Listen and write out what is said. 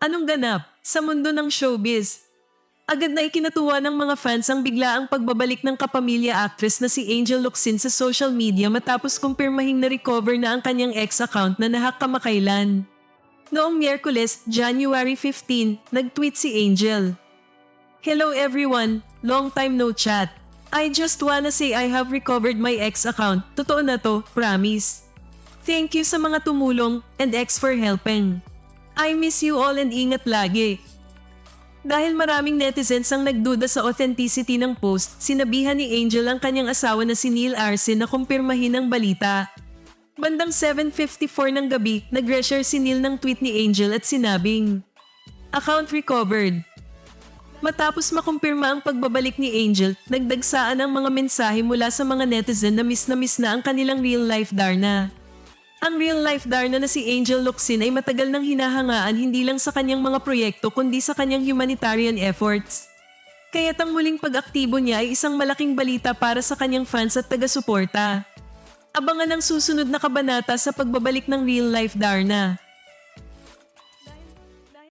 Anong ganap sa mundo ng showbiz? Agad na ikinatuwa ng mga fans ang biglaang pagbabalik ng kapamilya actress na si Angel Locsin sa social media matapos kumpirmahing na-recover na ang kanyang ex-account na nahack kamakailan. Noong Miyerkules, January 15, nag-tweet si Angel. Hello everyone, long time no chat. I just wanna say I have recovered my ex account. Totoo na to, promise. Thank you sa mga tumulong and ex for helping. I miss you all and ingat lagi. Dahil maraming netizens ang nagduda sa authenticity ng post, sinabihan ni Angel ang kanyang asawa na si Neil Arce na kumpirmahin ang balita. Bandang 7.54 ng gabi, nag-reshare si Neil ng tweet ni Angel at sinabing, Account recovered. Matapos makumpirma ang pagbabalik ni Angel, nagdagsaan ang mga mensahe mula sa mga netizen na miss na miss na ang kanilang real-life Darna. Ang real-life Darna na si Angel Locsin ay matagal nang hinahangaan hindi lang sa kanyang mga proyekto kundi sa kanyang humanitarian efforts. Kaya't ang muling pag-aktibo niya ay isang malaking balita para sa kanyang fans at taga-suporta. Abangan ang susunod na kabanata sa pagbabalik ng real-life Darna.